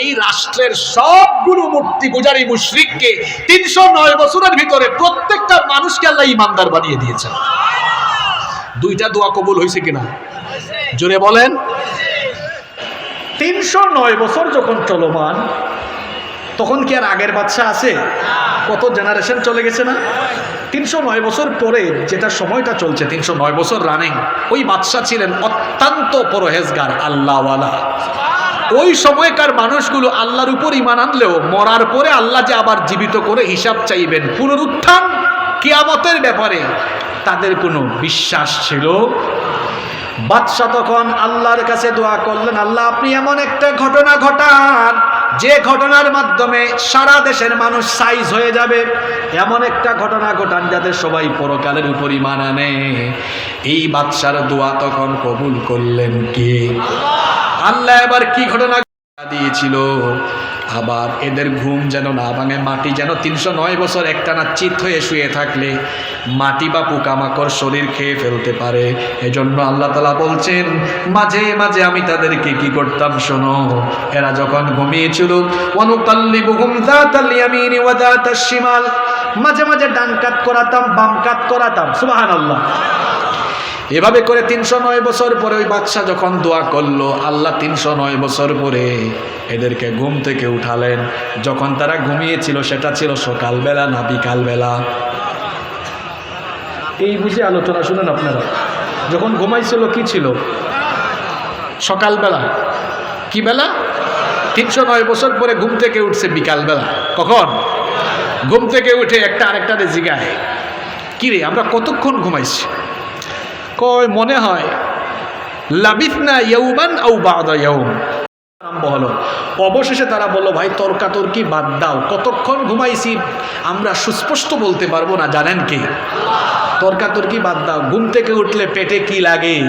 এই রাষ্ট্রের সবগুলো মূর্তি পূজারী মুশরিককে তিনশো নয় বছরের ভিতরে প্রত্যেকটা মানুষকে আল্লাহ ইমানদার বানিয়ে দিয়েছেন। দুইটা দোয়া কবুল হয়েছে কিনা? জোরে বলেন। তিনশো নয় বছর যখন চলমান, তখন কি আর আগের বাচ্চা আছে? কত জেনারেশন চলে গেছে না? তিনশো নয় বছর পরে যেটা সময়টা চলছে, তিনশো নয় বছর রানিং ওই বাদশা ছিলেন অত্যন্ত পরহেজগার, আল্লাহওয়ালা। ওই সময়কার মানুষগুলো আল্লাহর উপর ইমান আনলেও মরার পরে আল্লাহ যে আবার জীবিত করে হিসাব চাইবেন, পুনরুত্থান কিয়ামতের ব্যাপারে তাদের কোনো বিশ্বাস ছিল? বাদশাহ তখন আল্লাহর কাছে দোয়া করলেন, আল্লাহ, আপনি এমন একটা ঘটনা ঘটান, যে ঘটনার মাধ্যমে সারা দেশের মানুষ সাইজ হয়ে যাবে। এমন একটা ঘটনা ঘটান যাতে সবাই পরকালের উপর ইমান আনে। এই বাদশার দোয়া তখন কবুল করলেন কে? আল্লাহ এবার কি ঘটনা দিয়েছিল? আবার এদের ঘুম যেন না ভাঙে, মাটি যেন তিনশো নয় বছর একটানা চিত হয়ে শুয়ে থাকলে মাটি বা পোকামাকড় শরীর খেয়ে ফেলতে পারে। এজন্য আল্লাহ তালা বলছেন, মাঝে মাঝে আমি তাদেরকে কি করতাম শোনো, এরা যখন ঘুমিয়েছিল ওয়া যাতাশ মাঝে মাঝে ডান কাত করাতাম, বাম কাত করাতাম, সুবহানাল্লাহ। এভাবে করে তিনশো নয় বছর পরে ওই বাদশাহ যখন দোয়া করল, আল্লাহ তিনশো নয় বছর পরে এদেরকে ঘুম থেকে উঠালেন। যখন তারা ঘুমিয়েছিল, সেটা ছিল সকালবেলা না বিকালবেলা। এই বুঝে আলোচনা শুনেন আপনারা। যখন ঘুমাইছিল, কি ছিল? সকালবেলা। কি বেলা? তিনশো নয় বছর পরে ঘুম থেকে উঠছে বিকালবেলা। কখন? ঘুম থেকে উঠে একটা আরেকটা জিগায়। কিরে আমরা কতক্ষণ ঘুমাইছি? কয়, মনে হয় আউ অবশেষে তারা বলল, ভাই, তর্কাতর্কি বাদ দাও। কতক্ষণ ঘুমাইছি? আমরা সুস্পষ্ট বলতে পারব না, জানেন কি? তর্কাতর্কি বাদ দাও। ঘুম থেকে উঠলে পেটে কি লাগে?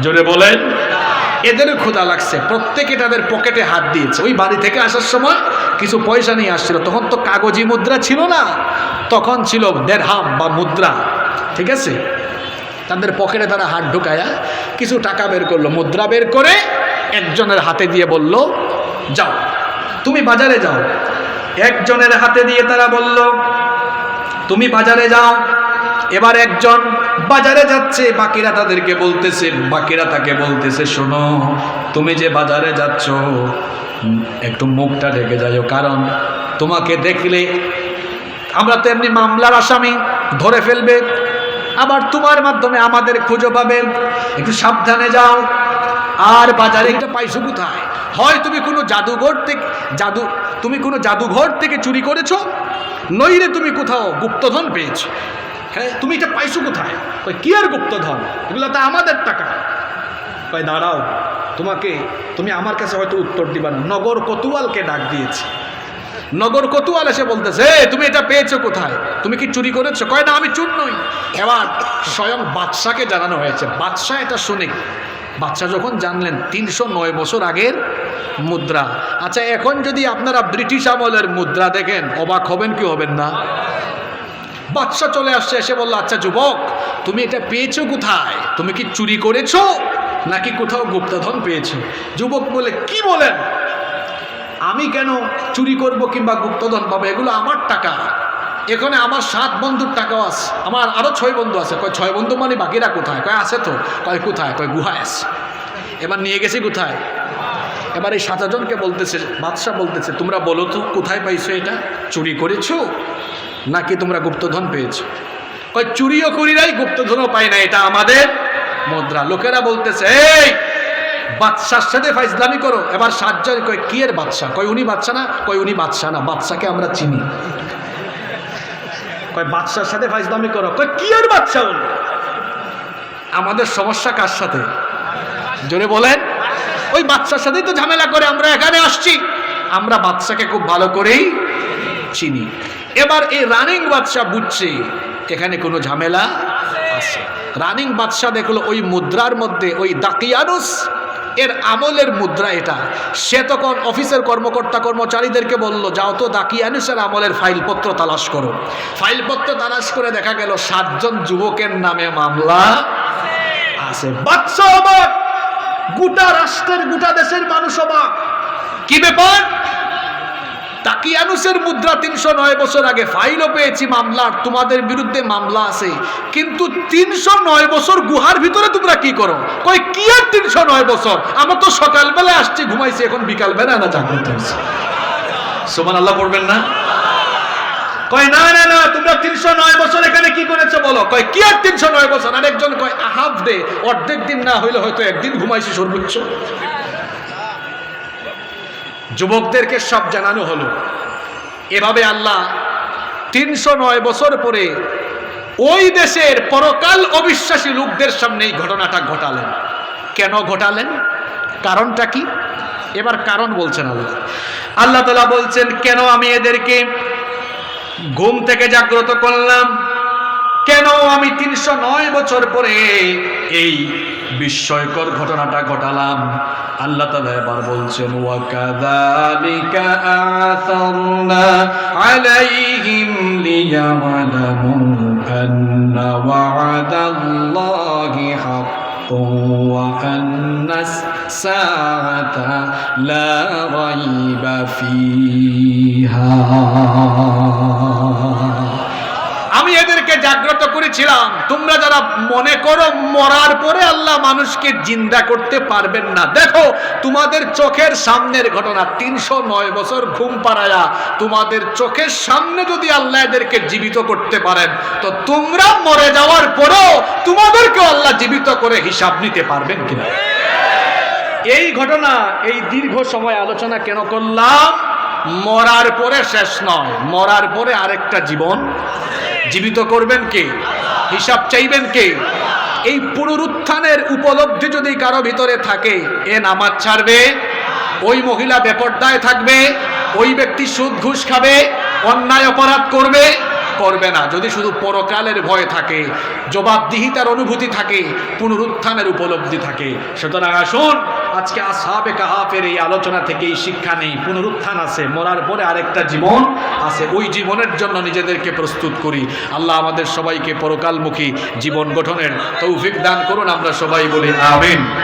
জোরে বলেন। এদেরও ক্ষুধা লাগছে। প্রত্যেকে তাদের পকেটে হাত দিয়েছে। ওই বাড়ি থেকে আসার সময় কিছু পয়সা নিয়ে আসছিল। তখন তো কাগজি মুদ্রা ছিল না। তখন ছিল দেড়হাম বা মুদ্রা। ঠিক আছে? তাদের পকেটে তারা হাত ঢুকায়া কিছু টাকা বের করল, মুদ্রা বের করে একজনের হাতে দিয়ে বলল, যাও, তুমি বাজারে যাও। একজনের হাতে দিয়ে তারা বলল, তুমি বাজারে যাও। এবার একজন, বাজারে যাচ্ছে। বাকিরা তাদেরকে বলতেছে, বাকিরা তাকে বলতেছে, শোনো, তুমি যে বাজারে যাচ্ছ, একটু মুখটা ঢেকে যাও কারণ তোমাকে দেখলে আমরা তো এমনি মামলার আসামি ধরে ফেলবে। আবার তোমার মাধ্যমে আমাদের খুঁজে পাবে। একটু সাবধানে যাও। আর বাজারে এটা পাইছো কোথায়? হয় তুমি কোনো জাদুঘর থেকে জাদু তুমি কোনো জাদুঘর থেকে চুরি করেছ? নইলে তুমি কোথাও গুপ্তধন পেয়েছ। হ্যাঁ তুমি এটা পাইছো কোথায়? কি আর গুপ্তধন? এগুলো তো আমাদের টাকা। কয়, দাঁড়াও, তোমাকে তুমি আমার কাছে হয়তো উত্তর দিবা না। নগর কতুয়ালকে ডাক দিয়েছে। নগর কতুয়াল এসে বলতেছে তুমি এটা পেয়েছ কোথায়? তুমি কি চুরি করেছ? কয়, না, আমি চুর নই। এবার স্বয়ং বাদশাকে জানানো হয়েছে। বাদশাহ এটা শুনে। বাদশাহ যখন জানলেন, তিনশো নয় বছর আগের মুদ্রা। আচ্ছা এখন যদি আপনারা ব্রিটিশ আমলের মুদ্রা দেখেন, অবাক হবেন কি হবেন না? বাদশাহ চলে আসছে, এসে বলল আচ্ছা যুবক, তুমি এটা পেয়েছ কোথায়? তুমি কি চুরি করেছ? নাকি কোথাও গুপ্তধন পেয়েছ? যুবক বলে, কি বলেন? আমি কেন চুরি করব কিংবা গুপ্তধন পাবো? এগুলো আমার টাকা। এখানে আমার সাত বন্ধুর টাকাও আছে। আমার আরও ছয় বন্ধু আছে। কয়, ছয় বন্ধু মানে বাকিরা কোথায়? কয়, আছে তো। কয়, কোথায়? কয় গুহায় আছে। এবার নিয়ে গেছি কোথায়? এবার এই সাত সাতজনকে বলতেছে, বাদশাহ বলতেছে, তোমরা বলো তো, কোথায় পাইছো এটা? চুরি করেছ? নাকি তোমরা গুপ্তধন পেয়েছ? কয়, চুরিও করি নাই, গুপ্তধনও পাই না এটা আমাদের মুদ্রা। লোকেরা বলতেছে, এই বাদশার সাথে ফাইজলামি করো। এবার সাতজন কয়, কি এর বাদশাহ কয়, উনি বাদশা না? কয়, উনি বাদশা না, বাদশাকে আমরা চিনি। কয়, বাদশার সাথে ফাইজলামি করো। কয়, কি এর বাদশা উনি? আমাদের সমস্যা কার সাথে? জোরে বলেন। ওই বাচ্চার সাথেই তো ঝামেলা করে, আমরা এখানে আসছি। আমরা বাচ্চাকে খুব ভালো করেই চিনি। এবার এই রানিং বাদশা বুঝছে, এখানে কোনো ঝামেলা আছে। রানিং বাদশা দেখল ওই মুদ্রার মধ্যে ওই দাকিয়ানুস এর আমলের মুদ্রা এটা। সে তখন অফিসের কর্মকর্তা কর্মচারীদেরকে বলল, যাও তো দাকিয়ানুসের আমলের ফাইলপত্র তালাশ করো। ফাইলপত্র তালাশ করে দেখা গেল, সাতজন যুবকের নামে মামলা আছে। বাচ্চা অবাক! গোটা রাষ্ট্রের, গোটা দেশের মানুষ অবাক। কি ব্যাপার? তাকিয়ানুসের মুদ্রা তিনশো নয় বছর আগে ফাইলও পেয়েছি মামলার, তোমাদের বিরুদ্ধে মামলা আছে। কিন্তু তিনশো নয় বছর গুহার ভিতরে তোমরা কি করো? কই কি আর তিনশো নয় বছর? আমরা তো সকালবেলা আসছি, ঘুমাইছি, এখন বিকালবেলা না জাগ্রত হয়েছে সোমান আল্লাহ পড়বেন না? কয়, না না না, তোমরা তিনশো নয় বছর এখানে কি করেছ বলো? কয়, কি আর তিনশো নয় বছর? আরেকজন কয় হাফ ডে অর্ধেক দিন না হইলে হয়তো একদিন ঘুমাইছি সর্বোচ্চ। যুবকদেরকে সব জানানো হলো। এভাবে আল্লাহ তিনশো নয় বছর পরে ওই দেশের পরকাল অবিশ্বাসী লোকদের সামনে এই ঘটনাটা ঘটালেন। কেন ঘটালেন? কারণটা কি? এবার কারণ বলছেন আল্লাহ। আল্লাহ তালা বলছেন, কেন আমি এদেরকে ঘুম থেকে জাগ্রত করলাম? কেন আমি তিনশো নয় বছর পরে এই বিস্ময়কর ঘটনাটা ঘটালাম। আল্লাহ তালা এবার বলছেন ওয়াকাদালিকা আসারনা আলাইহিম লিয়ালামু আন্না ওয়াদাল্লাহি হাক্কুন ওয়া আন্নাস সাআতা লা রাইবা ফিহা। জাগ্রত করেছিলাম। তোমরা যারা মনে করো মরার পরে আল্লাহ মানুষকে জিন্দা করতে পারবেন না। দেখো, তোমাদের চোখের সামনের ঘটনা, তিনশো নয় বছর ঘুম পাড়ায়া তোমাদের চোখের সামনে যদি আল্লাহ এদেরকে জীবিত করতে পারেন, তো তোমরা মরে যাওয়ার পরেও তোমাদেরকে আল্লাহ জীবিত করে হিসাব নিতে পারবেন কিনা? এই ঘটনা, এই দীর্ঘ সময় আলোচনা কেন করলাম? মরার পরে শেষ নয়, মরার পরে আরেকটা জীবন জীবিত করবেন কে? হিসাব চাইবেন কে? এই পুনরুত্থানের উপলব্ধি যদি কারও ভিতরে থাকে, এ নামাজ ছাড়বে, ওই মহিলা বেপর্দায় থাকবে, ওই ব্যক্তি সুদ ঘুষ খাবে, অন্যায় অপরাধ করবে করবে না। যদি শুধু পরকালের ভয় থাকে, জবাবদিহিতার অনুভূতি থাকে, পুনরুত্থানের উপলব্ধি থাকে। সুতরাং আসুন, আজকে আসহাবে কাহাফের এই আলোচনা থেকে এই শিক্ষা নেই। পুনরুত্থান আছে, মরার পরে আরেকটা জীবন আছে। ওই জীবনের জন্য নিজেদেরকে প্রস্তুত করি। আল্লাহ আমাদের সবাইকে পরকালমুখী জীবন গঠনের তৌফিক দান করুন। আমরা সবাই বলি, আমিন।